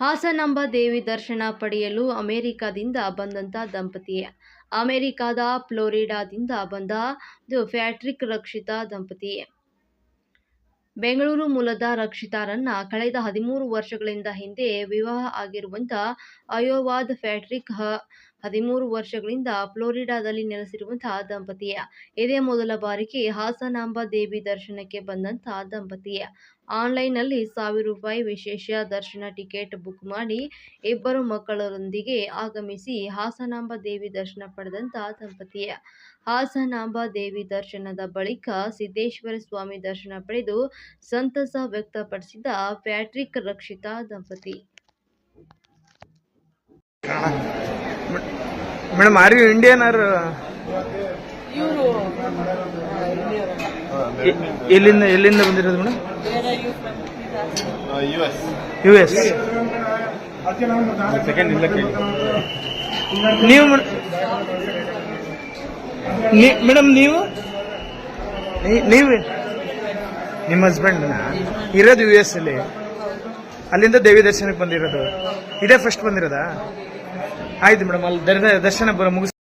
ಹಾಸನಾಂಬ ದೇವಿ ದರ್ಶನ ಪಡೆಯಲು ಅಮೆರಿಕದಿಂದ ಬಂದಂತ ದಂಪತಿ. ಅಮೆರಿಕದ ಫ್ಲೋರಿಡಾದಿಂದ ಬಂದ ಫ್ಯಾಟ್ರಿಕ್ ರಕ್ಷಿತಾ ದಂಪತಿ. ಬೆಂಗಳೂರು ಮೂಲದ ರಕ್ಷಿತಾರನ್ನ ಕಳೆದ ಹದಿಮೂರು ವರ್ಷಗಳಿಂದ ಹಿಂದೆ ವಿವಾಹ ಆಗಿರುವಂತ ಅಯೋವಾದ ಫ್ಯಾಟ್ರಿಕ್ ಹ- ಹದಿಮೂರು ವರ್ಷಗಳಿಂದ ಫ್ಲೋರಿಡಾದಲ್ಲಿ ನೆಲೆಸಿರುವಂತಹ ದಂಪತಿಯ. ಇದೇ ಮೊದಲ ಬಾರಿಗೆ ಹಾಸನಾಂಬ ದೇವಿ ದರ್ಶನಕ್ಕೆ ಬಂದಂತಹ ದಂಪತಿಯ. ಆನ್ಲೈನ್ನಲ್ಲಿ ಸಾವಿರ ರೂಪಾಯಿ ವಿಶೇಷ ದರ್ಶನ ಟಿಕೆಟ್ ಬುಕ್ ಮಾಡಿ ಇಬ್ಬರು ಮಕ್ಕಳರೊಂದಿಗೆ ಆಗಮಿಸಿ ಹಾಸನಾಂಬ ದೇವಿ ದರ್ಶನ ಪಡೆದಂತ ದಂಪತಿಯ. ಹಾಸನಾಂಬ ದೇವಿ ದರ್ಶನದ ಬಳಿಕ ಸಿದ್ದೇಶ್ವರ ಸ್ವಾಮಿ ದರ್ಶನ ಪಡೆದು ಸಂತಸ ವ್ಯಕ್ತಪಡಿಸಿದ ಪ್ಯಾಟ್ರಿಕ್ ರಕ್ಷಿತಾ ದಂಪತಿ. Madam are you Indian are ಇವರು ಎಲ್ಲಿಂದ ಎಲ್ಲಿಂದ ಬಂದಿರೋದು ಮೇಡಮ್? ಯು ಎಸ್ ಸೆಕೆಂಡ್ ಇಲ್ಲ ನೀವು ಮೇಡಮ್ ನೀವು? ನೀವು? ನಿಮ್ಮ ಹಸ್ಬೆಂಡ್ ಇರೋದು ಯು ಎಸ್ ಅಲ್ಲಿ. ಅಲ್ಲಿಂದ ದೇವಿ ದರ್ಶನಕ್ಕೆ ಬಂದಿರೋದು. ಇದೇ ಫಸ್ಟ್ ಬಂದಿರೋದಾ? ಆಯ್ತು ಮೇಡಮ್ ಅಲ್ಲಿ ದರ್ಶನ ಮುಗಿಸ್